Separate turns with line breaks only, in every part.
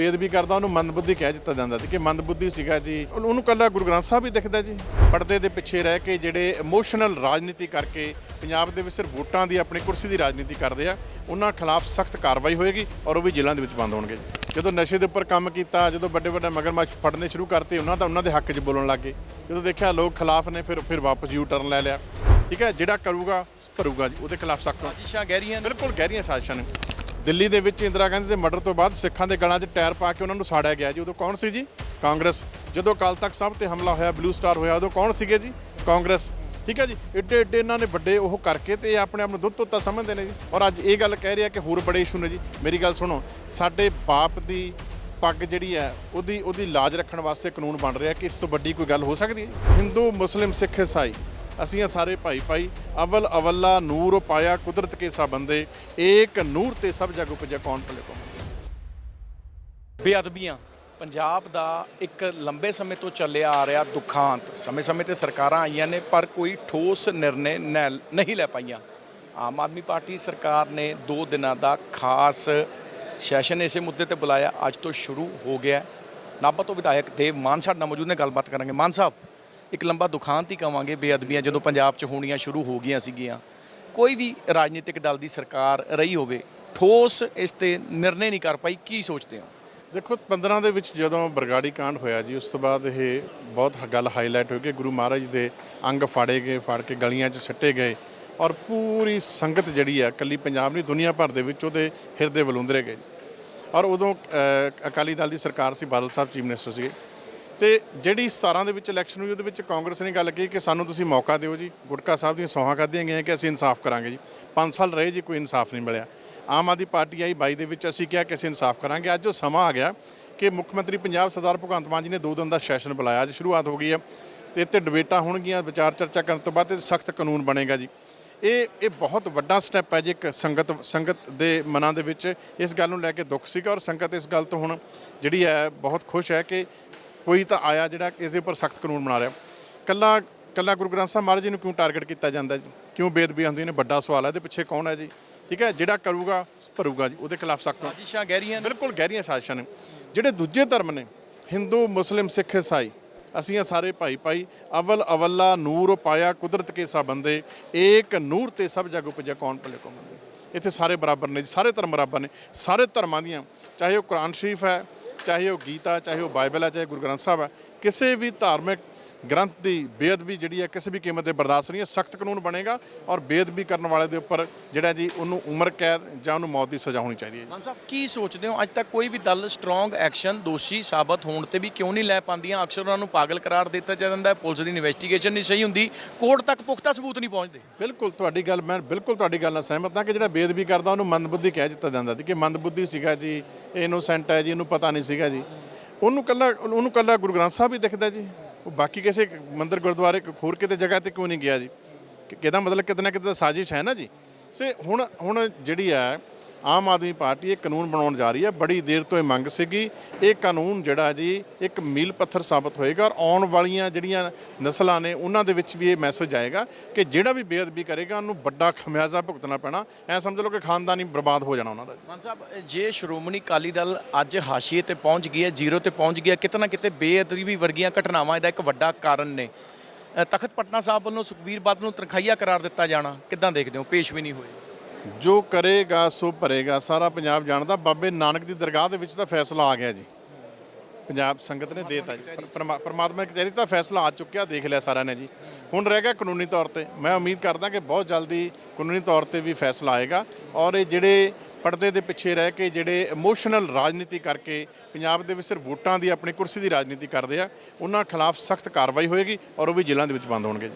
ਬੇਅਦਬੀ ਕਰਦਾ ਉਹਨੂੰ ਮੰਦਬੁੱਧੀ ਕਹਿ ਦਿੱਤਾ ਜਾਂਦਾ ਸੀ ਕਿ ਮੰਦਬੁੱਧੀ ਸੀਗਾ ਜੀ। ਉਹਨੂੰ ਕੱਲਾ ਗੁਰੂ ਗ੍ਰੰਥ ਸਾਹਿਬ ਹੀ ਦਿਖਦਾ ਜੀ। ਪਰਦੇ ਦੇ ਪਿੱਛੇ ਰਹਿ ਕੇ ਜਿਹੜੇ ਇਮੋਸ਼ਨਲ ਰਾਜਨੀਤੀ ਕਰਕੇ ਪੰਜਾਬ ਦੇ ਵਿੱਚ ਸਿਰਫ ਵੋਟਾਂ ਦੀ ਆਪਣੀ ਕੁਰਸੀ ਦੀ ਰਾਜਨੀਤੀ ਕਰਦੇ ਆ ਉਹਨਾਂ ਖਿਲਾਫ ਸਖਤ ਕਾਰਵਾਈ ਹੋਏਗੀ ਔਰ ਉਹ ਵੀ ਜੇਲ੍ਹਾਂ ਦੇ ਵਿੱਚ ਬੰਦ ਹੋਣਗੇ। ਜਦੋਂ ਨਸ਼ੇ ਦੇ ਉੱਪਰ ਕੰਮ ਕੀਤਾ ਜਦੋਂ ਵੱਡੇ ਵੱਡੇ ਮਗਰਮੱਛ ਫੜਨੇ ਸ਼ੁਰੂ ਕਰਤੇ ਉਹਨਾਂ ਦਾ ਉਹਨਾਂ ਦੇ ਹੱਕ 'ਚ ਬੋਲਣ ਲੱਗੇ ਜਦੋਂ ਦੇਖਿਆ ਲੋਕ ਖਿਲਾਫ ਨੇ ਫਿਰ ਫਿਰ ਵਾਪਸ ਯੂ ਟਰਨ ਲੈ ਲਿਆ। ਠੀਕ ਹੈ ਜਿਹੜਾ ਕਰੂਗਾ ਭਰੂਗਾ ਜੀ ਉਹਦੇ ਖਿਲਾਫ ਸਖਤ
ਸਾਜ਼ਿਸ਼ਾਂ ਗਹਿਰੀਆਂ ਨੇ।
ਬਿਲਕੁਲ ਗਹਿਰੀਆਂ ਸਾਜ਼ਿਸ਼ਾਂ ਨੇ। ਦਿੱਲੀ ਦੇ ਵਿੱਚ ਇੰਦਰਾ ਗਾਂਧੀ ਦੇ ਮਰਡਰ ਤੋਂ ਬਾਅਦ ਸਿੱਖਾਂ ਦੇ ਗਲਾਂ 'ਚ ਟਾਇਰ ਪਾ ਕੇ ਉਹਨਾਂ ਨੂੰ ਸਾੜਿਆ ਗਿਆ ਜੀ। ਉਦੋਂ ਕੌਣ ਸੀ ਜੀ? ਕਾਂਗਰਸ। ਜਦੋਂ ਕੱਲ ਤੱਕ ਸਭ ਤੇ ਹਮਲਾ ਹੋਇਆ ਬਲੂ ਸਟਾਰ ਹੋਇਆ, ਉਦੋਂ ਕੌਣ ਸੀਗੇ ਜੀ? ਕਾਂਗਰਸ। ਠੀਕ ਹੈ ਜੀ? ਏਡੇ ਏਡੇ ਇਹਨਾਂ ਨੇ ਵੱਡੇ ਉਹ ਕਰਕੇ ਤੇ ਆਪਣੇ ਆਪ ਨੂੰ ਦੁੱਧ ਤੋਤਾ ਸਮਝਦੇ ਨੇ ਜੀ। ਔਰ ਅੱਜ ਇਹ ਗੱਲ ਕਹਿ ਰਿਹਾ ਕਿ ਹੋਰ ਬੜੇ ਇਸ਼ੂ ਨੇ ਜੀ। ਮੇਰੀ ਗੱਲ ਸੁਣੋ, ਸਾਡੇ ਬਾਪ ਦੀ ਪੱਗ ਜਿਹੜੀ ਹੈ, ਉਹਦੀ ਉਹਦੀ ਲਾਜ ਰੱਖਣ ਵਾਸਤੇ ਕਾਨੂੰਨ ਬਣ ਰਿਹਾ ਕਿ ਇਸ ਤੋਂ ਵੱਡੀ ਕੋਈ ਗੱਲ ਹੋ ਸਕਦੀ ਹੈ? ਹਿੰਦੂ, ਮੁਸਲਿਮ, ਸਿੱਖ, ਇਸਾਈ। ਅਸੀਂ ਸਾਰੇ ਭਾਈ ਭਾਈ ਅਵਲ ਅਵੱਲਾ ਨੂਰ ਪਾਇਆ ਕੁਦਰਤ ਕੇ ਸਾਬੰਦੇ ਏਕ ਨੂਰ ਤੇ ਸਭ ਜਗ ਉਪਜੈ ਕੌਣ ਭਲੇ ਕੋ
ਬੇਅਦਬੀਆਂ, ਪੰਜਾਬ ਦਾ ਇੱਕ ਲੰਬੇ ਸਮੇਂ ਤੋਂ ਚੱਲਿਆ ਆ ਰਿਹਾ ਦੁਖਾਂਤ। ਸਮੇਂ-ਸਮੇਂ ਤੇ ਸਰਕਾਰਾਂ ਆਈਆਂ ਨੇ, ਪਰ ਕੋਈ ਠੋਸ ਨਿਰਣੇ ਨੈ- ਨਹੀਂ ਲੈ ਪਾਈਆਂ। ਆਮ ਆਦਮੀ ਪਾਰਟੀ ਸਰਕਾਰ ਨੇ 2 ਦਿਨਾਂ ਦਾ ਖਾਸ ਸੈਸ਼ਨ ਇਸੇ ਮੁੱਦੇ ਤੇ ਬੁਲਾਇਆ। ਅੱਜ ਤੋਂ ਸ਼ੁਰੂ ਹੋ ਗਿਆ। ਨਾਭਾ ਤੋਂ ਵਿਧਾਇਕ ਦੇਵ ਮਾਨ ਸਾਡੇ ਨਾਲ ਮੌਜੂਦ ਨੇ, ਗੱਲਬਾਤ ਕਰਾਂਗੇ। ਮਾਨ ਸਾਹਿਬ ਇੱਕ ਲੰਬਾ ਦੁਖਾਂਤ ਹੀ ਕਵਾਂਗੇ ਬੇਅਦਬੀਆਂ ਜਦੋਂ ਪੰਜਾਬ 'ਚ ਹੋਣੀਆਂ ਸ਼ੁਰੂ ਹੋ ਗਈਆਂ ਸੀਗੀਆਂ। ਕੋਈ ਵੀ ਰਾਜਨੀਤਿਕ ਦਲ ਦੀ ਸਰਕਾਰ ਰਹੀ ਹੋਵੇ, ਠੋਸ ਇਸ ਤੇ ਨਿਰਣੇ ਨਹੀਂ ਕਰ ਪਾਈ, ਕੀ ਸੋਚਦੇ ਹੋ?
ਦੇਖੋ 15 ਦੇ ਵਿੱਚ ਜਦੋਂ ਬਰਗਾੜੀ ਕਾਂਡ ਹੋਇਆ ਜੀ, ਉਸ ਤੋਂ ਬਾਅਦ ਇਹ ਬਹੁਤ ਗੱਲ ਹਾਈਲਾਈਟ ਹੋਈ ਕਿ ਗੁਰੂ ਮਹਾਰਾਜ ਦੇ ਅੰਗ ਫਾੜੇ ਗਏ, ਫਾੜ ਕੇ ਗਲੀਆਂ 'ਚ ਸੱਟੇ ਗਏ ਔਰ ਪੂਰੀ ਸੰਗਤ ਜਿਹੜੀ ਆ ਕੱਲੀ ਪੰਜਾਬ ਨਹੀਂ, ਦੁਨੀਆ ਭਰ ਦੇ ਵਿੱਚ ਉਹਦੇ ਹਿਰਦੇ ਵਲੂੰਦਰੇ ਗਏ। ਔਰ ਉਦੋਂ ਅਕਾਲੀ ਦਲ ਦੀ ਸਰਕਾਰ ਸੀ, ਬਾਦਲ ਸਾਹਿਬ, ਚੀਫ ਮਿਨਿਸਟਰ ਸੀਗੇ। ਤੇ ਜਿਹੜੀ 17 ਦੇ ਵਿੱਚ ਇਲੈਕਸ਼ਨ ਹੋਈ, ਉਹਦੇ ਵਿੱਚ ਕਾਂਗਰਸ ਨੇ ਗੱਲ ਕਹੀ ਕਿ ਸਾਨੂੰ ਤੁਸੀਂ ਮੌਕਾ ਦਿਓ ਜੀ। ਗੁਟਕਾ ਸਾਹਿਬ ਦੀਆਂ ਸੌਹਾਂ ਖਾਧੀਆਂ ਗਈਆਂ ਕਿ ਅਸੀਂ ਇਨਸਾਫ ਕਰਾਂਗੇ ਜੀ। 5 ਸਾਲ ਰਹੇ ਜੀ, ਕੋਈ ਇਨਸਾਫ ਨਹੀਂ ਮਿਲਿਆ। ਆਮ ਆਦਮੀ ਪਾਰਟੀ ਆਈ 22 ਦੇ ਵਿੱਚ, ਅਸੀਂ ਕਿਹਾ ਕਿ ਅਸੀਂ ਇਨਸਾਫ ਕਰਾਂਗੇ। ਅੱਜ ਉਹ ਸਮਾਂ ਆ ਗਿਆ ਕਿ ਮੁੱਖ ਮੰਤਰੀ ਪੰਜਾਬ ਸਰਦਾਰ ਭਗਵੰਤ ਮਾਨ ਜੀ ਨੇ ਦੋ ਦਿਨ ਦਾ ਸੈਸ਼ਨ ਬੁਲਾਇਆ। ਅੱਜ ਸ਼ੁਰੂਆਤ ਹੋ ਗਈ ਹੈ ਤੇ ਇੱਥੇ ਡਿਬੇਟਾਂ ਹੋਣਗੀਆਂ, ਵਿਚਾਰ ਚਰਚਾ ਕਰਨ ਤੋਂ ਬਾਅਦ ਤੇ ਸਖਤ ਕਾਨੂੰਨ ਬਣੇਗਾ ਜੀ। ਇਹ ਇਹ ਬਹੁਤ ਵੱਡਾ ਸਟੈਪ ਹੈ ਜੀ ਇੱਕ ਸੰਗਤ ਸੰਗਤ ਦੇ ਮਨਾਂ ਦੇ ਵਿੱਚ। ਇਸ ਗੱਲ ਨੂੰ ਲੈ ਕੇ ਦੁੱਖ ਸੀਗਾ ਔਰ ਸੰਗਤ ਇਸ ਗੱਲ ਤੋਂ ਹੁਣ ਜਿਹੜੀ ਹੈ, ਬਹੁਤ ਖੁਸ਼ ਹੈ ਕਿ ਕੋਈ ਤਾਂ ਆਇਆ ਜਿਹੜਾ ਇਸ ਦੇ ਉੱਪਰ ਸਖਤ ਕਾਨੂੰਨ ਬਣਾ ਰਿਹਾ। ਕੱਲਾ ਕੱਲਾ ਗੁਰੂ ਗ੍ਰੰਥ ਸਾਹਿਬ ਮਹਾਰਾਜ ਜੀ ਨੂੰ ਕਿਉਂ ਟਾਰਗੇਟ ਕੀਤਾ ਜਾਂਦਾ ਜੀ? ਕਿਉਂ ਬੇਦਬੀ ਹੁੰਦੀ ਨੇ ਵੱਡਾ ਸਵਾਲ ਹੈ ਇਹਦੇ ਪਿੱਛੇ ਕੌਣ ਹੈ ਜੀ? ਠੀਕ ਹੈ ਜਿਹੜਾ ਕਰੂਗਾ ਭਰੂਗਾ ਜੀ ਉਹਦੇ ਖਿਲਾਫ ਸਖਤ
ਸਾਜ਼ਿਸ਼ਾਂ ਗਹਿਰੀਆਂ ਨੇ।
ਬਿਲਕੁਲ ਗਹਿਰੀਆਂ ਸਾਜ਼ਿਸ਼ਾਂ ਨੇ। ਜਿਹੜੇ ਦੂਜੇ ਧਰਮ ਨੇ ਹਿੰਦੂ ਮੁਸਲਿਮ ਸਿੱਖ ਈਸਾਈ ਅਸੀਂ ਇਹ ਸਾਰੇ ਭਾਈ ਭਾਈ ਅਵਲ ਅਵੱਲਾ ਨੂਰ ਪਾਇਆ ਕੁਦਰਤ ਕੇ ਸਾ ਬੰਦੇ ਏਕ ਨੂਰ ਤੇ ਸਭ ਜਗ ਉਪਜੈ ਕੌਣ ਭਲੇ ਕੋ ਮੰਦੇ? ਇੱਥੇ ਸਾਰੇ ਬਰਾਬਰ ਨੇ ਜੀ ਸਾਰੇ ਧਰਮ ਬਰਾਬਰ ਨੇ। ਸਾਰੇ ਧਰਮਾਂ ਦੀਆਂ ਚਾਹੇ ਉਹ ਕੁਰਾਨ ਸ਼ਰੀਫ ਹੈ ਚਾਹੇ ਉਹ ਗੀਤਾ ਚਾਹੇ ਉਹ ਬਾਈਬਲ ਹੈ ਚਾਹੇ ਗੁਰੂ ਗ੍ਰੰਥ ਸਾਹਿਬ ਹੈ ਕਿਸੇ ਵੀ ਧਾਰਮਿਕ ਗ੍ਰੰਥ ਦੀ ਬੇਅਦਬੀ ਜਿਹੜੀ ਹੈ ਕਿਸੇ ਵੀ ਕੀਮਤ ਤੇ ਬਰਦਾਸ਼ਤ ਨਹੀਂ ਹੈ ਸਖਤ ਕਾਨੂੰਨ ਬਣੇਗਾ ਔਰ ਬੇਅਦਬੀ ਕਰਨ ਵਾਲੇ ਦੇ ਉੱਪਰ ਜਿਹੜਾ ਜੀ ਉਹਨੂੰ ਉਮਰ ਕੈਦ ਜਾਂ ਉਹਨੂੰ ਮੌਤ ਦੀ ਸਜ਼ਾ ਹੋਣੀ ਚਾਹੀਦੀ ਹੈ
ਮਾਨ ਸਾਹਿਬ ਕੀ ਸੋਚਦੇ ਹੋ? ਅੱਜ ਤੱਕ ਕੋਈ ਵੀ ਦਲ ਸਟਰੋਂਗ ਐਕਸ਼ਨ ਦੋਸ਼ੀ ਸਾਬਤ ਹੋਣ ਤੇ ਵੀ ਕਿਉਂ ਨਹੀਂ ਲੈ ਪਾਉਂਦੀਆਂ? ਅਕਸਰ ਉਹਨਾਂ ਨੂੰ ਪਾਗਲ ਕਰਾਰ ਦਿੱਤਾ ਜਾਂਦਾ ਹੈ ਪੁਲਿਸ ਦੀ ਇਨਵੈਸਟੀਗੇਸ਼ਨ ਨਹੀਂ ਸਹੀ ਹੁੰਦੀ ਕੋਰਟ ਤੱਕ ਪੁਖਤਾ ਸਬੂਤ ਨਹੀਂ ਪਹੁੰਚਦੇ।
ਬਿਲਕੁਲ ਤੁਹਾਡੀ ਗੱਲ ਮੈਂ ਬਿਲਕੁਲ ਤੁਹਾਡੀ ਗੱਲ ਨਾਲ ਸਹਿਮਤ ਹਾਂ ਕਿ ਜਿਹੜਾ ਬੇਅਦਬੀ ਕਰਦਾ ਉਹਨੂੰ ਮੰਦਬੁੱਧੀ ਕਹਿ ਦਿੱਤਾ ਜਾਂਦਾ ਸੀ ਕਿ ਮੰਦਬੁੱਧੀ ਸੀਗਾ ਜੀ ਇਹ ਇਨੋਸੈਂਟ ਹੈ ਜੀ ਇਹਨੂੰ ਪਤਾ ਨਹੀਂ ਸੀਗਾ ਜੀ। ਉਹਨੂੰ ਕੱਲਾ ਉਹਨੂੰ ਕੱਲਾ ਗੁਰੂ ਗ੍ਰੰਥ ਸਾਹਿਬ ਹੀ ਦਿਖਦਾ ਜੀ। ਬਾਕੀ ਕਿਸੇ ਮੰਦਿਰ ਗੁਰਦੁਆਰੇ ਹੋਰ ਕਿਤੇ ਜਗ੍ਹਾ ਤੇ ਕਿਉਂ ਨਹੀਂ ਗਿਆ ਜੀ? ਕਿ- ਕਿਹਦਾ ਮਤਲਬ ਕਿਤੇ ਨਾ ਕਿਤੇ ਸਾਜ਼ਿਸ਼ ਹੈ ਨਾ ਜੀ। ਸੇ ਹੁਣ ਹੁਣ ਜਿਹੜੀ ਆ ਆਮ ਆਦਮੀ ਪਾਰਟੀ ਇਹ ਕਾਨੂੰਨ ਬਣਾਉਣ ਜਾ ਰਹੀ ਹੈ। ਬੜੀ ਦੇਰ ਤੋਂ ਇਹ ਮੰਗ ਸੀਗੀ। ਇਹ ਕਾਨੂੰਨ ਜਿਹੜਾ ਜੀ, ਇੱਕ ਮੀਲ ਪੱਥਰ ਸਾਬਤ ਹੋਏਗਾ ਔਰ ਆਉਣ ਵਾਲੀਆਂ ਜਿਹੜੀਆਂ ਨਸਲਾਂ ਨੇ, ਉਹਨਾਂ ਦੇ ਵਿੱਚ ਵੀ ਇਹ ਮੈਸੇਜ ਆਏਗਾ ਕਿ ਜਿਹੜਾ ਵੀ ਬੇਅਦਬੀ ਕਰੇਗਾ, ਉਹਨੂੰ ਵੱਡਾ ਖਮਿਆਜ਼ਾ ਭੁਗਤਣਾ ਪੈਣਾ। ਐ ਸਮਝ ਲਓ ਕਿ ਖਾਨਦਾਨੀ ਬਰਬਾਦ ਹੋ ਜਾਣਾ ਉਹਨਾਂ ਦਾ।
ਮਾਨ ਸਾਹਿਬ, ਜੇ ਸ਼੍ਰੋਮਣੀ ਅਕਾਲੀ ਦਲ ਅੱਜ ਹਾਸ਼ੀਏ ਤੇ ਪਹੁੰਚ ਗਈ ਹੈ, ਜ਼ੀਰੋ ਤੇ ਪਹੁੰਚ ਗਿਆ ਕਿਤੇ ਨਾ ਕਿਤੇ ਬੇਅਦਬੀ ਵਰਗੀਆਂ ਘਟਨਾਵਾਂ ਇਹਦਾ ਇੱਕ ਵੱਡਾ ਕਾਰਨ ਨੇ। ਤਖਤ ਪਟਨਾ ਸਾਹਿਬ ਵੱਲੋਂ ਸੁਖਬੀਰ ਬਾਦਲ ਨੂੰ ਤਨਖਾਹੀਆ ਕਰਾਰ ਦਿੱਤਾ ਜਾਣਾ, ਕਿੱਦਾਂ ਦੇਖਦੇ ਹੋ? ਪੇਸ਼ ਵੀ ਨਹੀਂ ਹੋਏ।
ਜੋ ਕਰੇਗਾ, ਸੋ ਭਰੇਗਾ। ਸਾਰਾ ਪੰਜਾਬ ਜਾਣਦਾ, ਬਾਬੇ ਨਾਨਕ ਦੀ ਦਰਗਾਹ ਦੇ ਵਿੱਚ ਤਾਂ ਫੈਸਲਾ ਆ ਗਿਆ ਜੀ। ਪੰਜਾਬ ਸੰਗਤ ਨੇ ਦੇਤਾ ਜੀ। ਪਰਮਾ- ਪਰਮਾਤਮਾ ਦੀ ਕਚਹਿਰੀ ਤਾਂ ਫੈਸਲਾ ਆ ਚੁੱਕਿਆ, ਦੇਖ ਲਿਆ ਸਾਰਿਆਂ ਨੇ ਜੀ। ਹੁਣ ਰਹਿ ਗਿਆ ਕਾਨੂੰਨੀ ਤੌਰ ਤੇ। ਮੈਂ ਉਮੀਦ ਕਰਦਾ ਕਿ ਬਹੁਤ ਜਲਦੀ ਕਾਨੂੰਨੀ ਤੌਰ ਤੇ ਵੀ ਫੈਸਲਾ ਆਏਗਾ। ਔਰ ਇਹ ਜਿਹੜੇ ਪਰਦੇ ਦੇ ਪਿੱਛੇ ਰਹਿ ਕੇ ਜਿਹੜੇ ਇਮੋਸ਼ਨਲ ਰਾਜਨੀਤੀ ਕਰਕੇ ਪੰਜਾਬ ਦੇ ਵਿੱਚ ਸਿਰਫ ਵੋਟਾਂ ਦੀ ਆਪਣੀ ਕੁਰਸੀ ਦੀ ਰਾਜਨੀਤੀ ਕਰਦੇ ਆ, ਉਹਨਾਂ ਖਿਲਾਫ ਸਖਤ ਕਾਰਵਾਈ ਹੋਏਗੀ ਔਰ ਉਹ ਵੀ ਜੇਲ੍ਹਾਂ ਦੇ ਵਿੱਚ ਬੰਦ ਹੋਣਗੇ ਜੀ।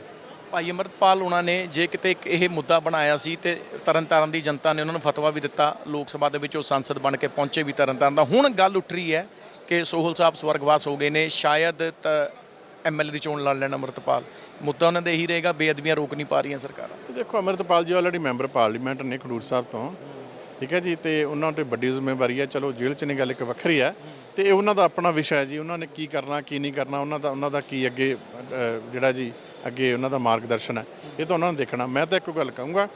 ਭਾਈ ਅਮਰਤਪਾਲ ਉਹਨਾਂ ਨੇ ਜੇ ਕਿਤੇ ਇੱਕ ਇਹ ਮੁੱਦਾ ਬਣਾਇਆ ਸੀ ਤੇ ਤਰਨਤਾਰਨ ਦੀ ਜਨਤਾ ਨੇ ਉਹਨਾਂ ਨੂੰ ਫਤਵਾ ਵੀ ਦਿੱਤਾ, ਲੋਕ ਸਭਾ ਦੇ ਵਿੱਚ ਉਹ ਸੰਸਦ ਬਣ ਕੇ ਪਹੁੰਚੇ ਵੀ ਤਰਨਤਾਰਨ ਦਾ। ਹੁਣ ਗੱਲ ਉੱਠ ਰਹੀ ਹੈ ਕਿ ਸੋਹਲ ਸਾਹਿਬ ਸਵਰਗਵਾਸ ਹੋ ਗਏ ਨੇ, ਸ਼ਾਇਦ ਐਮਐਲਏ ਦੀ ਚੋਣ ਲੜ ਲੈਣ ਅਮਰਤਪਾਲ। ਮੁੱਦਾ ਉਹਨਾਂ ਦਾ ਇਹੀ ਰਹੇਗਾ, ਬੇਅਦਬੀਆਂ ਰੋਕ ਨਹੀਂ ਪਾ ਰਹੀਆਂ ਸਰਕਾਰਾਂ।
ਦੇਖੋ, ਅਮਰਤਪਾਲ ਜੀ ਆਲਰੇਡੀ ਮੈਂਬਰ ਪਾਰਲੀਮੈਂਟ ਨੇ ਖਡੂਰ ਸਾਹਿਬ ਤੋਂ। ਠੀਕ ਹੈ ਜੀ, ਤੇ ਉਹਨਾਂ ਤੇ ਵੱਡੀ ਜ਼ਿੰਮੇਵਾਰੀ ਹੈ। ਚਲੋ, ਜੇਲ੍ਹ 'ਚ ਨੇ ਗੱਲ ਇੱਕ ਵੱਖਰੀ ਹੈ। ਤੇ ਇਹ ਉਹਨਾਂ ਦਾ ਆਪਣਾ ਵਿਸ਼ਾ ਹੈ ਜੀ। ਉਹਨਾਂ ਨੇ ਕੀ ਕਰਨਾ ਕੀ ਨਹੀਂ ਕਰਨਾ ਉਹਨਾਂ ਦਾ ਉਹਨਾਂ ਦਾ ਕੀ ਅੱਗੇ ਅ, ਜਿਹੜਾ ਜੀ ਅੱਗੇ ਉਹਨਾਂ ਦਾ ਮਾਰਗਦਰਸ਼ਨ ਹੈ। ਇਹ ਤਾਂ ਉਹਨਾਂ ਨੂੰ ਦੇਖਣਾ। ਮੈਂ ਤਾਂ ਇੱਕੋ ਗੱਲ ਕਹੂੰਗਾ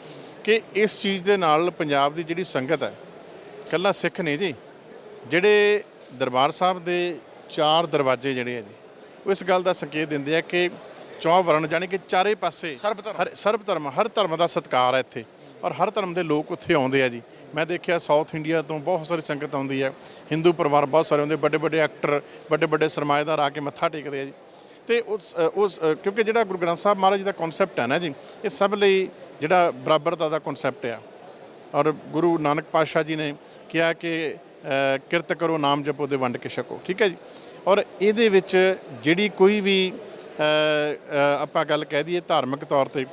ਕਿ ਇਸ ਚੀਜ਼ ਦੇ ਨਾਲ ਪੰਜਾਬ ਦੀ ਜਿਹੜੀ ਸੰਗਤ ਹੈ ਕੱਲਾ ਸਿੱਖ ਨਹੀਂ ਜੀ। ਜਿਹੜੇ ਦਰਬਾਰ ਸਾਹਿਬ ਦੇ ਚਾਰ ਦਰਵਾਜ਼ੇ ਜਿਹੜੇ ਆ ਜੀ ਉਹ ਇਸ ਗੱਲ ਦਾ ਸੰਕੇਤ ਦਿੰਦੇ ਆ ਕਿ ਚੌ ਵਰਨ ਜਾਣੀ ਕਿ ਚਾਰੇ ਪਾਸੇ
ਸਰਬ ਧਰਮ।
ਹਰ ਸਰਬ ਧਰਮ ਹਰ ਧਰਮ ਦਾ ਸਤਿਕਾਰ ਹੈ ਇੱਥੇ। ਔਰ ਹਰ ਧਰਮ ਦੇ ਲੋਕ ਉੱਥੇ ਆਉਂਦੇ ਆ ਜੀ। ਮੈਂ ਦੇਖਿਆ ਸਾਊਥ ਇੰਡੀਆ ਤੋਂ ਬਹੁਤ ਸਾਰੀ ਸੰਗਤ ਆਉਂਦੀ ਹੈ। ਹਿੰਦੂ ਪਰਿਵਾਰ ਬਹੁਤ ਸਾਰੇ ਆਉਂਦੇ ਵੱਡੇ ਵੱਡੇ ਐਕਟਰ ਵੱਡੇ ਵੱਡੇ ਸਰਮਾਏਦਾਰ ਆ ਕੇ ਮੱਥਾ ਟੇਕਦੇ ਆ ਜੀ। ਤੇ ਉਸ ਉਸ ਕਿਉਂਕਿ ਜਿਹੜਾ ਗੁਰੂ ਗ੍ਰੰਥ ਸਾਹਿਬ ਮਹਾਰਾਜ ਜੀ ਦਾ ਕਨਸੈਪਟ ਹੈ ਨਾ ਜੀ, ਇਹ ਸਭ ਲਈ ਜਿਹੜਾ ਬਰਾਬਰਤਾ ਦਾ ਕਨਸੈਪਟ ਆ। ਔਰ ਗੁਰੂ ਨਾਨਕ ਪਾਤਸ਼ਾਹ ਜੀ ਨੇ ਕਿਹਾ ਕਿ ਕਿਰਤ ਕਰੋ, ਨਾਮ ਜਪੋ ਦੇ ਵੰਡ ਕੇ ਛਕੋ। ਠੀਕ ਹੈ ਜੀ? ਔਰ ਇਹਦੇ ਵਿੱਚ ਜਿਹੜੀ ਕੋਈ ਵੀ ਆਪਾਂ ਗੱਲ ਕਹਿ ਦਈਏ ਧਾਰਮਿਕ ਤੌਰ ਤੇ,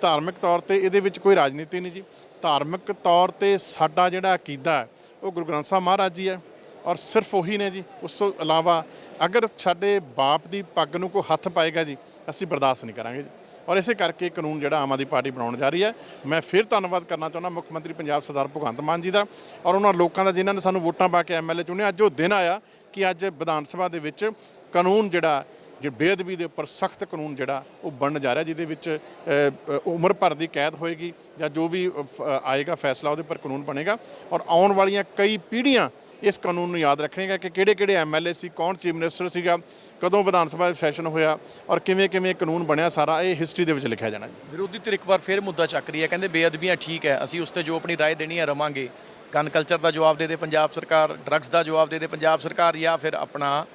ਧਾਰਮਿਕ ਤੌਰ ਤੇ ਇਹਦੇ ਵਿੱਚ ਕੋਈ ਰਾਜਨੀਤੀ ਨਹੀਂ ਜੀ। ਧਾਰਮਿਕ ਤੌਰ ਤੇ ਸਾਡਾ ਜਿਹੜਾ ਅਕੀਦਾ ਹੈ, ਉਹ ਗੁਰੂ ਗ੍ਰੰਥ ਸਾਹਿਬ ਮਹਾਰਾਜ ਜੀ ਹੈ ਔਰ ਸਿਰਫ ਉਹੀ ਨੇ ਜੀ, ਉਸ ਤੋਂ ਇਲਾਵਾ ਅਗਰ ਸਾਡੇ ਬਾਪ ਦੀ ਪੱਗ ਨੂੰ ਕੋਈ ਹੱਥ ਪਾਏਗਾ ਜੀ, ਅਸੀਂ ਬਰਦਾਸ਼ਤ ਨਹੀਂ ਕਰਾਂਗੇ ਜੀ। ਔਰ ਇਸੇ ਕਰਕੇ ਕਾਨੂੰਨ ਜਿਹੜਾ ਆਮ ਆਦਮੀ ਪਾਰਟੀ ਬਣਾਉਣ ਜਾ ਰਹੀ ਹੈ, ਮੈਂ ਫਿਰ ਧੰਨਵਾਦ ਕਰਨਾ ਚਾਹੁੰਦਾ ਮੁੱਖ ਮੰਤਰੀ ਪੰਜਾਬ ਸਰਦਾਰ ਭਗਵੰਤ ਮਾਨ ਜੀ ਦਾ ਔਰ ਉਹਨਾਂ ਲੋਕਾਂ ਦਾ ਜਿਨ੍ਹਾਂ ਨੇ ਸਾਨੂੰ ਵੋਟਾਂ ਪਾ ਕੇ ਐਮਐਲਏ ਚੁਣਿਆ, ਅੱਜ ਉਹ ਦਿਨ ਆਇਆ ਕਿ ਅੱਜ ਵਿਧਾਨ ਸਭਾ ਦੇ ਵਿੱਚ ਕਾਨੂੰਨ ਜਿਹੜਾ ਜੇ ਬੇਅਦਬੀ ਦੇ ਉੱਪਰ ਸਖਤ ਕਾਨੂੰਨ ਜਿਹੜਾ ਉਹ ਬਣਨ ਜਾ ਰਿਹਾ ਜਿਹਦੇ ਵਿੱਚ ਅ, ਅ, ਉਮਰ ਭਰ ਦੀ ਕੈਦ ਹੋਏਗੀ ਜਾਂ ਜੋ ਵੀ ਅ, ਫ- ਅ, ਆਏਗਾ ਫੈਸਲਾ ਉਹਦੇ ਪਰ ਕਾਨੂੰਨ ਬਣੇਗਾ ਔਰ ਆਉਣ ਵਾਲੀਆਂ ਕਈ ਪੀੜ੍ਹੀਆਂ ਇਸ ਕਾਨੂੰਨ ਨੂੰ ਯਾਦ ਰੱਖਣਗੀਆਂ ਕਿ ਕਿਹੜੇ ਕਿਹੜੇ ਐਮਐਲਏ ਸੀ ਕੌਣ ਚੀਫ ਮਿਨਿਸਟਰ ਸੀਗਾ ਕਦੋਂ ਵਿਧਾਨ ਸਭਾ ਦਾ ਸੈਸ਼ਨ ਹੋਇਆ ਔਰ ਕਿਵੇਂ ਕਿਵੇਂ ਕਾਨੂੰਨ ਬਣਿਆ ਸਾਰਾ ਇਹ ਹਿਸਟਰੀ ਦੇ ਵਿੱਚ ਲਿਖਿਆ ਜਾਣਾ ਜੀ
ਵਿਰੋਧੀ ਧਿਰ ਇੱਕ ਵਾਰ ਫਿਰ ਮੁੱਦਾ ਚੱਕ ਰਹੀ ਹੈ ਕਹਿੰਦੇ ਬੇਅਦਬੀਆਂ ਠੀਕ ਹੈ ਅਸੀਂ ਉਸ ਤੇ ਜੋ ਆਪਣੀ رائے ਦੇਣੀ ਹੈ ਰਵਾਂਗੇ ਗਨ ਕਲਚਰ ਦਾ ਜਵਾਬ ਦੇ ਦੇ ਪੰਜਾਬ ਸਰਕਾਰ ਡਰੱਗਸ ਦਾ ਜਵਾਬ ਦੇ ਦੇ ਪੰਜਾਬ ਸਰਕਾਰ ਜਾਂ ਫਿਰ ਆਪਣਾ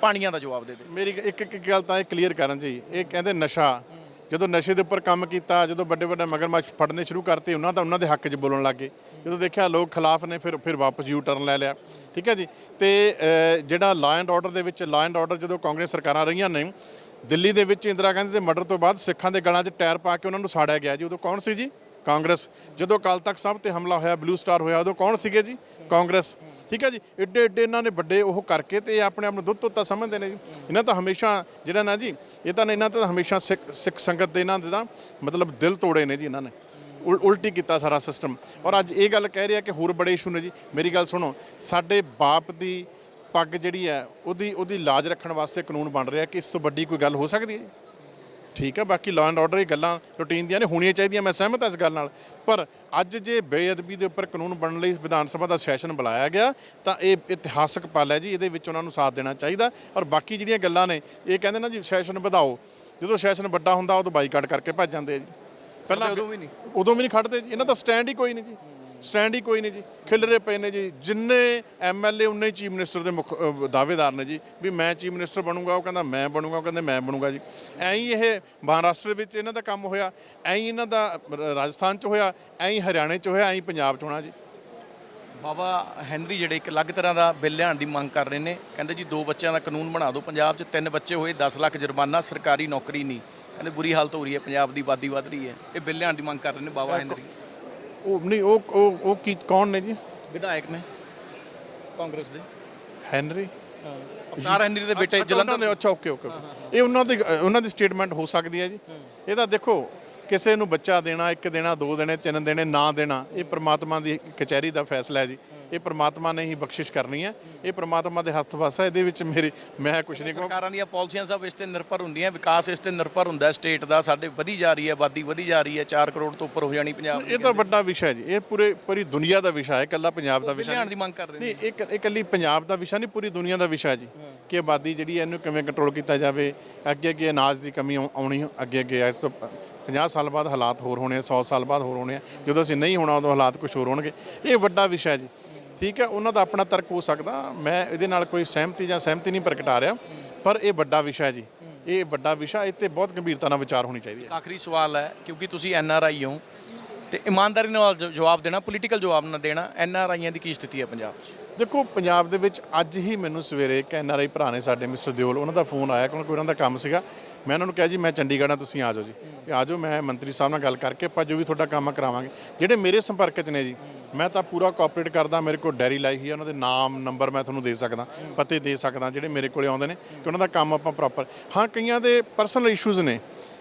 ਪਾਣੀਆਂ ਦਾ ਜਵਾਬ ਦੇ ਦੇ।
ਮੇਰੀ ਇੱਕ ਇੱਕ ਗੱਲ ਤਾਂ ਇਹ ਕਲੀਅਰ ਕਰਨ ਜੀ। ਇਹ ਕਹਿੰਦੇ ਨਸ਼ਾ। ਜਦੋਂ ਨਸ਼ੇ ਦੇ ਉੱਪਰ ਕੰਮ ਕੀਤਾ, ਜਦੋਂ ਵੱਡੇ ਵੱਡੇ ਮਗਰਮੱਛ ਫੜਨੇ ਸ਼ੁਰੂ ਕਰਤੇ, ਉਹਨਾਂ ਦਾ ਉਹਨਾਂ ਦੇ ਹੱਕ 'ਚ ਬੋਲਣ ਲੱਗੇ ਜਦੋਂ ਦੇਖਿਆ ਲੋਕ ਖਿਲਾਫ ਨੇ, ਫਿਰ ਫਿਰ ਵਾਪਸ ਯੂ ਟਰਨ ਲੈ ਲਿਆ। ਠੀਕ ਹੈ ਜੀ? ਤੇ ਜਿਹੜਾ ਲਾ ਐਂਡ ਆਰਡਰ ਦੇ ਵਿੱਚ ਲਾ ਐਂਡ ਆਰਡਰ ਜਦੋਂ ਕਾਂਗਰਸ ਸਰਕਾਰਾਂ ਰਹੀਆਂ ਨੇ, ਦਿੱਲੀ ਦੇ ਵਿੱਚ ਇੰਦਰਾ ਗਾਂਧੀ ਦੇ ਮਰਡਰ ਤੋਂ ਬਾਅਦ ਸਿੱਖਾਂ ਦੇ ਗਲਾਂ 'ਚ ਟਾਇਰ ਪਾ ਕੇ ਉਹਨਾਂ ਨੂੰ ਸਾੜਿਆ ਗਿਆ ਜੀ। ਉਦੋਂ ਕੌਣ ਸੀ ਜੀ? ਕਾਂਗਰਸ, ਜਦੋਂ ਅਕਾਲ ਤਖਤ ਸਾਹਿਬ ਤੇ ਹਮਲਾ ਹੋਇਆ ਬਲੂ ਸਟਾਰ ਹੋਇਆ, ਉਦੋਂ ਕੌਣ ਸੀਗੇ ਜੀ? ਕਾਂਗਰਸ। ਠੀਕ ਹੈ ਜੀ? ਏਡੇ ਏਡੇ ਇਹਨਾਂ ਨੇ ਵੱਡੇ ਉਹ ਕਰਕੇ ਤੇ ਆਪਣੇ ਆਪ ਨੂੰ ਦੁੱਧ ਤੋਤਾ ਸਮਝਦੇ ਨੇ ਜੀ। ਇਹਨਾਂ ਤਾਂ ਹਮੇਸ਼ਾ ਜਿਹੜਾ ਨਾ ਜੀ, ਇਹ ਤਾਂ ਇਹਨਾਂ ਤਾਂ ਹਮੇਸ਼ਾ ਸਿੱਖ ਸਿੱਖ ਸੰਗਤ ਦੇ ਇਹਨਾਂ ਦੇ ਤਾਂ ਮਤਲਬ ਦਿਲ ਤੋੜੇ ਨੇ ਜੀ ਇਹਨਾਂ ਨੇ। ਉਲ- ਉਲਟੀ ਕੀਤਾ ਸਾਰਾ ਸਿਸਟਮ ਔਰ ਅੱਜ ਇਹ ਗੱਲ ਕਹਿ ਰਿਹਾ ਕਿ ਹੋਰ ਬੜੇ ਇਸ਼ੂ ਨੇ ਜੀ। ਮੇਰੀ ਗੱਲ ਸੁਣੋ, ਸਾਡੇ ਬਾਪ ਦੀ ਪੱਗ ਜਿਹੜੀ ਹੈ, ਉਹਦੀ ਉਹਦੀ ਲਾਜ ਰੱਖਣ ਵਾਸਤੇ ਕਾਨੂੰਨ ਬਣ ਰਿਹਾ ਕਿ ਇਸ ਤੋਂ ਵੱਡੀ ਕੋਈ ਗੱਲ ਹੋ ਸਕਦੀ ਹੈ ਠੀਕ ਹੈ ਬਾਕੀ ਲਾਅ ਐਂਡ ਆਰਡਰ ਇਹ ਗੱਲਾਂ ਰੂਟੀਨ ਦੀਆਂ ਨੇ ਹੋਣੀਆਂ ਚਾਹੀਦੀਆਂ ਮੈਂ ਸਹਿਮਤ ਹਾਂ ਇਸ ਗੱਲ ਨਾਲ ਪਰ ਅੱਜ ਜੇ ਬੇਅਦਬੀ ਦੇ ਉੱਪਰ ਕਾਨੂੰਨ ਬਣਨ ਲਈ ਵਿਧਾਨ ਸਭਾ ਦਾ ਸੈਸ਼ਨ ਬੁਲਾਇਆ ਗਿਆ ਤਾਂ ਇਹ ਇਤਿਹਾਸਕ ਪਲ ਹੈ ਜੀ ਇਹਦੇ ਵਿੱਚ ਉਹਨਾਂ ਨੂੰ ਸਾਥ ਦੇਣਾ ਚਾਹੀਦਾ ਔਰ ਬਾਕੀ ਜਿਹੜੀਆਂ ਗੱਲਾਂ ਨੇ ਇਹ ਕਹਿੰਦੇ ਨਾ ਜੀ ਸੈਸ਼ਨ ਵਧਾਓ ਜਦੋਂ ਸੈਸ਼ਨ ਵੱਡਾ ਹੁੰਦਾ ਉਦੋਂ ਬਾਈਕਾਟ ਕਰਕੇ ਭੱਜ ਜਾਂਦੇ ਆ ਜੀ ਪਹਿਲਾਂ
ਉਦੋਂ ਵੀ ਨਹੀਂ।
ਉਦੋਂ ਵੀ ਨਹੀਂ ਖੜਦੇ। ਇਹਨਾਂ ਦਾ ਸਟੈਂਡ ਹੀ ਕੋਈ ਨਹੀਂ ਜੀ ਸਟੈਂਡ ਹੀ ਕੋਈ ਨਹੀਂ ਜੀ। ਖਿਲਰੇ ਪਏ ਨੇ ਜੀ। ਜਿੰਨੇ ਐਮਐਲਏ ਉਨੇ ਚੀਫ ਮਿਨਿਸਟਰ ਦੇ ਮੁੱਖ ਦਾਅਵੇਦਾਰ ਨੇ ਜੀ ਵੀ ਮੈਂ ਚੀਫ ਮਿਨਿਸਟਰ ਬਣੂੰਗਾ ਉਹ ਕਹਿੰਦਾ ਮੈਂ ਬਣੂੰਗਾ ਉਹ ਕਹਿੰਦੇ ਮੈਂ ਬਣੂੰਗਾ ਜੀ। ਐਂ ਹੀ ਇਹ ਮਹਾਰਾਸ਼ਟਰ ਵਿੱਚ ਇਹਨਾਂ ਦਾ ਕੰਮ ਹੋਇਆ ਐਂ ਹੀ ਇਹਨਾਂ ਦਾ ਰਾਜਸਥਾਨ 'ਚ ਹੋਇਆ ਐਂ ਹੀ ਹਰਿਆਣੇ 'ਚ ਹੋਇਆ ਐਂ ਹੀ ਪੰਜਾਬ 'ਚ ਹੋਣਾ ਜੀ।
ਬਾਬਾ ਹੈਨਰੀ ਜਿਹੜੇ ਇੱਕ ਅਲੱਗ ਤਰ੍ਹਾਂ ਦਾ ਬਿੱਲ ਲਿਆਉਣ ਦੀ ਮੰਗ ਕਰ ਰਹੇ ਨੇ ਕਹਿੰਦੇ ਜੀ ਦੋ ਬੱਚਿਆਂ ਦਾ ਕਾਨੂੰਨ ਬਣਾ ਦਿਓ। ਪੰਜਾਬ 'ਚ ਤਿੰਨ ਬੱਚੇ ਹੋਏ 10 ਲੱਖ ਜੁਰਮਾਨਾ ਸਰਕਾਰੀ ਨੌਕਰੀ ਨਹੀਂ। ਕਹਿੰਦੇ ਬੁਰੀ ਹਾਲਤ ਹੋ ਰਹੀ ਹੈ ਪੰਜਾਬ ਦੀ ਆਬਾਦੀ ਵੱਧ ਰਹੀ ਹੈ। ਇਹ ਬਿੱਲ ਲਿਆਉਣ ਦੀ ਮੰਗ ਕਰ ਰਹੇ ਨੇ ਬਾਬਾ ਹੈਨਰੀ।
ਉਹ ਨਹੀਂ ਉਹ ਉਹ ਉਹ ਕੀ ਕੌਣ ਨੇ ਜੀ?
ਵਿਧਾਇਕ ਨੇ ਕਾਂਗਰਸ ਦੇ।
ਹੈਨਰੀ?
ਅਵਤਾਰ ਹੈਨਰੀ ਦੇ ਬੇਟੇ ਜਲੰਧਰ
ਦੇ ਅੱਛਾ ਓਕੇ ਓਕੇ ਇਹ ਉਹਨਾਂ ਦੀ ਉਹਨਾਂ ਦੀ ਸਟੇਟਮੈਂਟ ਹੋ ਸਕਦੀ ਹੈ ਜੀ। ਇਹ ਤਾਂ ਦੇਖੋ ਕਿਸੇ ਨੂੰ ਬੱਚਾ ਦੇਣਾ ਇੱਕ ਦੇਣਾ ਦੋ ਦੇਣੇ ਤਿੰਨ ਦੇਣੇ ਨਾ ਦੇਣਾ ਇਹ ਪ੍ਰਮਾਤਮਾ ਦੀ ਕਚਹਿਰੀ ਦਾ ਫੈਸਲਾ ਹੈ ਜੀ। ਇਹ ਪ੍ਰਮਾਤਮਾ ਨੇ ਹੀ ਬਖਸ਼ਿਸ਼ ਕਰਨੀ ਹੈ। ਇਹ ਪ੍ਰਮਾਤਮਾ ਦੇ ਹੱਥ ਵਸ ਇਹਦੇ ਵਿੱਚ ਮੇਰੀ ਮੈਂ ਕੁਝ ਨਹੀਂ ਕਹਾਂ।
ਸਰਕਾਰਾਂ ਦੀਆਂ ਪਾਲਿਸੀਆਂ ਸਭ ਇਸ ਤੇ ਨਿਰਭਰ ਹੁੰਦੀਆਂ। ਵਿਕਾਸ ਇਸ ਤੇ ਨਿਰਭਰ ਹੁੰਦਾ ਸਟੇਟ ਦਾ ਸਾਡੇ ਵਧੀ ਜਾ ਰਹੀ ਹੈ ਆਬਾਦੀ ਵਧੀ ਜਾ ਰਹੀ ਹੈ। 4 ਕਰੋੜ ਤੋਂ ਉੱਪਰ ਹੋ ਜਾਣੀ ਪੰਜਾਬ
ਇਹ ਤਾਂ ਵੱਡਾ ਵਿਸ਼ਾ ਹੈ ਜੀ। ਇਹ ਪੂਰੇ ਪੂਰੀ ਦੁਨੀਆ ਦਾ ਵਿਸ਼ਾ ਹੈ। ਇਕੱਲਾ ਪੰਜਾਬ ਦਾ ਵਿਸ਼ਾ
ਲਿਆਉਣ ਦੀ ਮੰਗ ਕਰ ਰਹੇ ਨੇ।
ਨਹੀਂ ਇਹ ਇਕੱਲੀ ਪੰਜਾਬ ਦਾ ਵਿਸ਼ਾ ਨਹੀਂ ਪੂਰੀ ਦੁਨੀਆ ਦਾ ਵਿਸ਼ਾ ਜੀ। ਕਿ ਆਬਾਦੀ ਜਿਹੜੀ ਹੈ ਇਹਨੂੰ ਕਿਵੇਂ ਕੰਟਰੋਲ ਕੀਤਾ ਜਾਵੇ। ਅੱਗੇ ਅੱਗੇ ਅਨਾਜ ਦੀ ਕਮੀ ਆਉ- ਆਉਣੀ ਅੱਗੇ ਅੱਗੇ ਇਸ ਤੋਂ 50 ਸਾਲ ਬਾਅਦ ਹਾਲਾਤ ਹੋਰ ਹੋਣੇ ਆ 100 ਸਾਲ ਬਾਅਦ ਹੋਰ ਹੋਣੇ ਆ। ਜਦੋਂ ਅਸੀਂ ਨਹੀਂ ਹੋਣਾ ਉਦੋਂ ਹਾਲਾਤ ਕੁਝ ਹੋਰ ਹੋਣਗੇ। ਇਹ ਵੱਡਾ ਵਿਸ਼ਾ ਹੈ ਜੀ। ਠੀਕ ਹੈ ਉਹਨਾਂ ਦਾ ਆਪਣਾ ਤਰਕ ਹੋ ਸਕਦਾ। ਮੈਂ ਇਹਦੇ ਨਾਲ ਕੋਈ ਸਹਿਮਤੀ ਜਾਂ ਸਹਿਮਤੀ ਨਹੀਂ ਪ੍ਰਗਟਾ ਰਿਹਾ ਪਰ ਇਹ ਵੱਡਾ ਵਿਸ਼ਾ ਹੈ ਜੀ। ਇਹ ਵੱਡਾ ਵਿਸ਼ਾ ਇਹ ਤੇ ਬਹੁਤ ਗੰਭੀਰਤਾ ਨਾਲ ਵਿਚਾਰ ਹੋਣੀ ਚਾਹੀਦੀ ਹੈ।
ਆਖਰੀ ਸਵਾਲ ਹੈ ਕਿਉਂਕਿ ਤੁਸੀਂ ਐਨ ਆਰ ਆਈ ਹੋ ਤੇ ਇਮਾਨਦਾਰੀ ਨਾਲ ਜਵਾਬ ਦੇਣਾ ਪੋਲੀਟੀਕਲ ਜਵਾਬ ਨਾ ਦੇਣਾ ਐਨ ਆਰ ਆਈਆਂ ਦੀ ਕੀ ਸਥਿਤੀ ਹੈ ਪੰਜਾਬ 'ਚ
ਦੇਖੋ ਪੰਜਾਬ ਦੇ ਵਿੱਚ ਅੱਜ ਹੀ ਮੈਨੂੰ ਸਵੇਰੇ ਇੱਕ ਐਨਆਰਆਈ ਭਰਾ ਨੇ ਸਾਡੇ ਮਿਸਟਰ ਦਿਓਲ ਉਹਨਾਂ ਦਾ ਫੋਨ ਆਇਆ ਕਿਉਂਕਿ ਉਹਨਾਂ ਦਾ ਕੰਮ ਸੀਗਾ। ਮੈਂ ਉਹਨਾਂ ਨੂੰ ਕਿਹਾ ਜੀ, ਮੈਂ ਚੰਡੀਗੜ੍ਹ ਆ ਤੁਸੀਂ ਆ ਜਾਓ ਜੀ। ਕਿ ਆ ਜਾਓ, ਮੈਂ ਮੰਤਰੀ ਸਾਹਿਬ ਨਾਲ ਗੱਲ ਕਰਕੇ ਆਪਾਂ ਜੋ ਵੀ ਤੁਹਾਡਾ ਕੰਮ ਕਰਾਵਾਂਗੇ। ਜਿਹੜੇ ਮੇਰੇ ਸੰਪਰਕ 'ਚ ਨੇ ਜੀ, ਮੈਂ ਤਾਂ ਪੂਰਾ ਕੋਆਪਰੇਟ ਕਰਦਾ, ਮੇਰੇ ਕੋਲ ਡੈਰੀ ਲਾਈ ਹੋਈ ਹੈ ਉਹਨਾਂ ਦੇ ਨਾਮ ਨੰਬਰ ਮੈਂ ਤੁਹਾਨੂੰ ਦੇ ਸਕਦਾ, ਪਤੇ ਦੇ ਸਕਦਾ, ਜਿਹੜੇ ਮੇਰੇ ਕੋਲੇ ਆਉਂਦੇ ਨੇ, ਕਿ ਉਹਨਾਂ ਦਾ ਕੰਮ ਆਪਾਂ ਪ੍ਰੋਪਰ ਹਾਂ, ਕਈਆਂ ਦੇ ਪਰਸਨਲ ਇਸ਼ੂਜ਼ ਨੇ।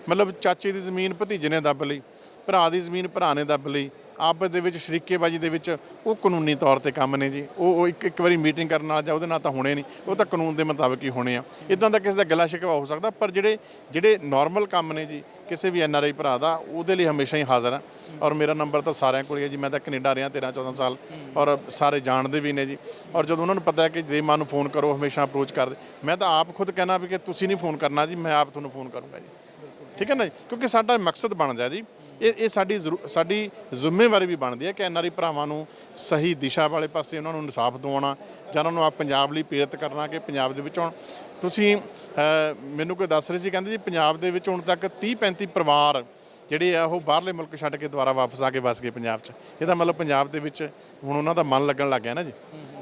ਮਤਲਬ ਚਾਚੇ ਦੀ ਜ਼ਮੀਨ ਭਤੀਜੇ ਨੇ ਦੱਬ ਲਈ, ਭਰਾ ਦੀ ਜ਼ਮੀਨ ਭਰਾ ਨੇ ਦੱਬ ਲਈ ਆਪਸ ਦੇ ਵਿੱਚ ਸ਼ਰੀਕੇਬਾਜ਼ੀ ਦੇ ਵਿੱਚ ਉਹ ਕਾਨੂੰਨੀ ਤੌਰ ਤੇ ਕੰਮ ਨੇ ਜੀ। ਉਹ ਉਹ ਇੱਕ ਇੱਕ ਵਾਰੀ ਮੀਟਿੰਗ ਕਰਨ ਨਾਲ ਜਾਂ ਉਹਦੇ ਨਾਲ ਤਾਂ ਹੋਣੇ ਨਹੀਂ। ਉਹ ਤਾਂ ਕਾਨੂੰਨ ਦੇ ਮੁਤਾਬਕ ਹੀ ਹੋਣੇ ਆ। ਇਦਾਂ ਦਾ ਕਿਸੇ ਦਾ ਗਲਾ ਸ਼ਿਕਵਾ ਹੋ ਸਕਦਾ, ਪਰ ਜਿਹੜੇ ਜਿਹੜੇ ਨਾਰਮਲ ਕੰਮ ਨੇ ਜੀ, ਕਿਸੇ ਵੀ ਐਨਆਰਆਈ ਭਰਾ ਦਾ, ਉਹਦੇ ਲਈ ਹਮੇਸ਼ਾ ਹੀ ਹਾਜ਼ਰ ਆ। ਔਰ ਮੇਰਾ ਨੰਬਰ ਤਾਂ ਸਾਰਿਆਂ ਕੋਲ ਹੀ ਹੈ ਜੀ। ਮੈਂ ਤਾਂ ਕੈਨੇਡਾ ਰਿਹਾ 13 14 ਸਾਲ। ਔਰ ਸਾਰੇ ਜਾਣਦੇ ਵੀ ਨੇ ਜੀ। ਔਰ ਜਦੋਂ ਉਹਨਾਂ ਨੂੰ ਪਤਾ ਹੈ ਕਿ ਜੇ ਮਾਂ ਨੂੰ ਫੋਨ ਕਰੋ, ਹਮੇਸ਼ਾ ਅਪਰੋਚ ਕਰਦੇ। ਮੈਂ ਤਾਂ ਆਪ ਖੁਦ ਕਹਿਣਾ ਵੀ ਕਿ ਤੁਸੀਂ ਨਹੀਂ ਫੋਨ ਕਰਨਾ ਜੀ, ਮੈਂ ਆਪ ਤੁਹਾਨੂੰ ਫੋਨ ਕਰੂੰਗਾ ਜੀ। ਠੀਕ ਹੈ ਨਾ ਜੀ? ਕਿਉਂਕਿ ਸਾਡਾ ਮਕਸਦ ਬਣਦਾ ਜੀ ਇਹ ਇਹ ਸਾਡੀ ਜ਼ਰੂ- ਸਾਡੀ ਜ਼ਿੰਮੇਵਾਰੀ ਵੀ ਬਣਦੀ ਹੈ ਕਿ ਐਨਆਰਆਈ ਭਰਾਵਾਂ ਨੂੰ ਸਹੀ ਦਿਸ਼ਾ ਵਾਲੇ ਪਾਸੇ ਉਹਨਾਂ ਨੂੰ ਇਨਸਾਫ ਦਿਵਾਉਣਾ ਜਾਂ ਉਹਨਾਂ ਨੂੰ ਆਪ ਪੰਜਾਬ ਲਈ ਪ੍ਰੇਰਿਤ ਕਰਨਾ ਕਿ ਪੰਜਾਬ ਦੇ ਵਿੱਚ ਹੁਣ ਤੁਸੀਂ ਮੈਨੂੰ ਕੋਈ ਦੱਸ ਰਹੇ ਸੀ, ਕਹਿੰਦੇ ਜੀ ਪੰਜਾਬ ਦੇ ਵਿੱਚ ਹੁਣ ਤੱਕ 30 35 ਪਰਿਵਾਰ ਜਿਹੜੇ ਆ ਉਹ ਬਾਹਰਲੇ ਮੁਲਕ ਛੱਡ ਕੇ ਦੁਬਾਰਾ ਵਾਪਸ ਆ ਕੇ ਵਸ ਗਏ ਪੰਜਾਬ 'ਚ। ਇਹਦਾ ਮਤਲਬ ਪੰਜਾਬ ਦੇ ਵਿੱਚ ਹੁਣ ਉਹਨਾਂ ਦਾ ਮਨ ਲੱਗਣ ਲੱਗ ਗਿਆ ਨਾ ਜੀ।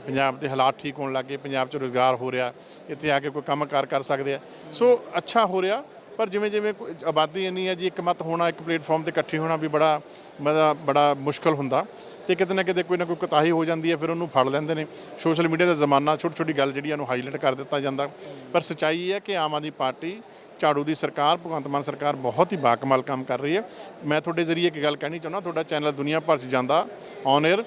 ਪੰਜਾਬ ਦੇ ਹਾਲਾਤ ਠੀਕ ਹੋਣ ਲੱਗੇ ਪੰਜਾਬ 'ਚ ਰੋਜ਼ਗਾਰ ਹੋ ਰਿਹਾ, ਇੱਥੇ ਆ ਕੇ ਕੋਈ ਕੰਮਕਾਰ ਕਰ ਸਕਦੇ ਆ। ਸੋ ਅੱਛਾ ਹੋ ਰਿਹਾ ਪਰ ਜਿਵੇਂ ਜਿਵੇਂ ਕੋਈ ਆਬਾਦੀ ਇੰਨੀ ਹੈ ਜੀ, ਇੱਕ ਮਤ ਹੋਣਾ, ਇੱਕ ਪਲੇਟਫਾਰਮ ਤੇ ਇਕੱਠੇ ਹੋਣਾ ਵੀ ਬੜਾ ਬੜਾ ਬੜਾ ਮੁਸ਼ਕਲ ਹੁੰਦਾ। ਤੇ ਕਿਤੇ ਨਾ ਕਿਤੇ ਕੋਈ ਨਾ ਕੋਈ ਕੁਤਾਹੀ ਹੋ ਜਾਂਦੀ ਹੈ, ਫਿਰ ਉਹਨੂੰ ਫੜ ਲੈਂਦੇ ਨੇ। ਸੋਸ਼ਲ ਮੀਡੀਆ ਦਾ ਜ਼ਮਾਨਾ ਛੋਟੀ ਛੋਟੀ ਗੱਲ ਜਿਹੜੀ ਉਹਨੂੰ ਹਾਈਲਾਈਟ ਕਰ ਦਿੱਤਾ ਜਾਂਦਾ। ਪਰ ਸੱਚਾਈ ਹੈ ਕਿ ਆਮ ਆਦਮੀ ਪਾਰਟੀ, ਝਾੜੂ ਦੀ ਸਰਕਾਰ, ਭਗਵੰਤ ਮਾਨ ਸਰਕਾਰ ਬਹੁਤ ਹੀ ਬਾਕਮਾਲ ਕੰਮ ਕਰ ਰਹੀ ਹੈ। ਮੈਂ ਤੁਹਾਡੇ ਜ਼ਰੀਏ ਇੱਕ ਗੱਲ ਕਹਿਣੀ ਚਾਹੁੰਦਾ, ਤੁਹਾਡਾ ਚੈਨਲ ਦੁਨੀਆ ਭਰ 'ਚ ਜਾਂਦਾ ਔਨ 에ਅਰ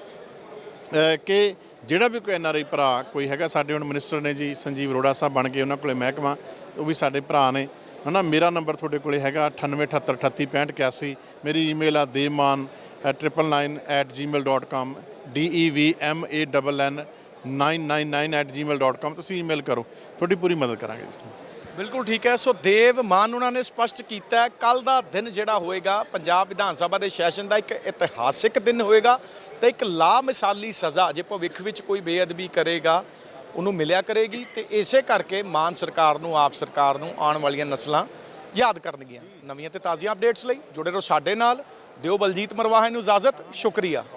ਕਿ ਜਿਹੜਾ ਵੀ ਕੋਈ ਐਨਆਰਆਈ ਭਰਾ ਕੋਈ ਹੈਗਾ, ਸਾਡੇ ਹੁਣ ਮਿਨਿਸਟਰ ਨੇ ਜੀ, ਸੰਜੀਵ ਅਰੋੜਾ ਸਾਹਿਬ ਬਣ ਗਏ ਉਹਨਾਂ ਕੋਲੇ ਮਹਿਕਮਾ, ਉਹ ਵੀ ਸਾਡੇ ਭਰਾ ਨੇ। ਹਨਾ, ਮੇਰਾ ਨੰਬਰ ਤੁਹਾਡੇ ਕੋਲੇ ਹੈਗਾ 9878386581 ਮੇਰੀ ਈਮੇਲ ਆ ਦੇਮਾਨ 999@gmail.com d e v m a n n 999@gmail.com ਤੁਸੀਂ ਈਮੇਲ ਕਰੋ, ਤੁਹਾਡੀ ਪੂਰੀ ਮਦਦ ਕਰਾਂਗੇ ਜੀ।
ਬਿਲਕੁਲ ਠੀਕ ਹੈ, ਸੋ ਦੇਵ ਮਾਨ ਉਹਨਾਂ ਨੇ ਸਪਸ਼ਟ ਕੀਤਾ ਕੱਲ ਦਾ ਦਿਨ ਜਿਹੜਾ ਹੋਏਗਾ, ਪੰਜਾਬ ਵਿਧਾਨ ਸਭਾ ਦੇ ਸੈਸ਼ਨ ਦਾ ਇੱਕ ਇਤਿਹਾਸਿਕ ਦਿਨ ਹੋਏਗਾ ਤੇ ਇੱਕ ਲਾ ਮਿਸਾਲੀ ਸਜ਼ਾ, ਜੇ ਭਵਿੱਖ ਵਿੱਚ ਕੋਈ ਬੇਅਦਬੀ ਕਰੇਗਾ ਉਹਨੂੰ ਮਿਲਿਆ ਕਰੇਗੀ ਤੇ ਇਸੇ ਕਰਕੇ ਮਾਨ ਸਰਕਾਰ ਨੂੰ, ਆਪ ਸਰਕਾਰ ਨੂੰ ਆਉਣ ਵਾਲੀਆਂ ਨਸਲਾਂ ਯਾਦ ਕਰਨਗੀਆਂ। ਨਵੀਆਂ ਤੇ ਤਾਜ਼ੀਆਂ ਅਪਡੇਟਸ ਲਈ ਜੁੜੇ ਰਹੋ ਸਾਡੇ ਨਾਲ। ਦਿਓ ਬਲਜੀਤ ਮਰਵਾਹੇ ਨੂੰ ਇਜਾਜ਼ਤ। ਸ਼ੁਕਰੀਆ।